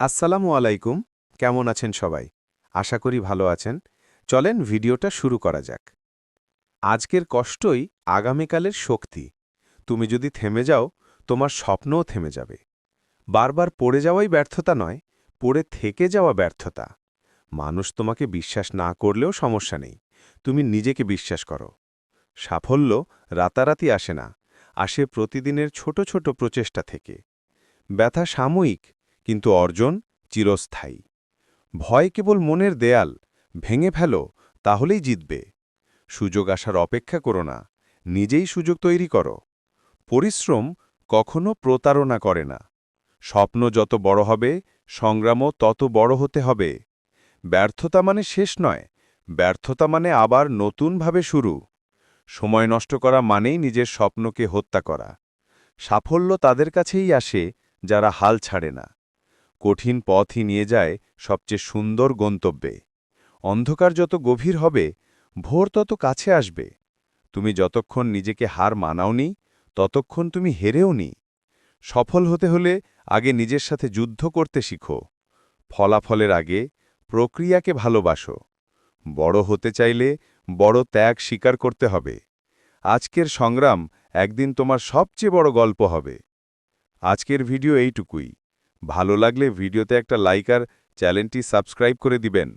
আসসালামু আলাইকুম, কেমন আছেন সবাই? আশা করি ভালো আছেন। চলেন ভিডিওটা শুরু করা যাক। আজকের কষ্টই আগামীকালের শক্তি। তুমি যদি থেমে যাও, তোমার স্বপ্নও থেমে যাবে। বারবার পড়ে যাওয়াই ব্যর্থতা নয়, পড়ে থেকে যাওয়া ব্যর্থতা। মানুষ তোমাকে বিশ্বাস না করলেও সমস্যা নেই। তুমি নিজেকে বিশ্বাস করো। সাফল্য রাতারাতি আসে না, আসে প্রতিদিনের ছোট ছোট প্রচেষ্টা থেকে। ব্যথা সাময়িক কিন্তু অর্জন চিরস্থায়ী। ভয় কেবল মনের দেয়াল, ভেঙে ফেল, তাহলেই জিতবে। সুযোগ আসার অপেক্ষা করো না, নিজেই সুযোগ তৈরি করো। পরিশ্রম কখনো প্রতারণা করে না। স্বপ্ন যত বড় হবে, সংগ্রামও তত বড় হতে হবে। ব্যর্থতা মানে শেষ নয়, ব্যর্থতা মানে আবার নতুনভাবে শুরু। সময় নষ্ট করা মানেই নিজের স্বপ্নকে হত্যা করা। সাফল্য তাদের কাছেই আসে, যারা হাল ছাড়ে না। কঠিন পথই নিয়ে যায় সবচেয়ে সুন্দর গন্তব্যে। অন্ধকার যত গভীর হবে, ভোর তত কাছে আসবে। তুমি যতক্ষণ নিজেকে হার মানাওনি, ততক্ষণ তুমি হেরেওনি। সফল হতে হলে আগে নিজের সাথে যুদ্ধ করতে শিখো। ফলাফলের আগে প্রক্রিয়াকে ভালোবাসো। বড় হতে চাইলে বড় ত্যাগ স্বীকার করতে হবে। আজকের সংগ্রাম একদিন তোমার সবচেয়ে বড় গল্প হবে। আজকের ভিডিও এইটুকুই। ভালো লাগলে ভিডিওতে একটা লাইক আর চ্যানেলটি সাবস্ক্রাইব করে দিবেন।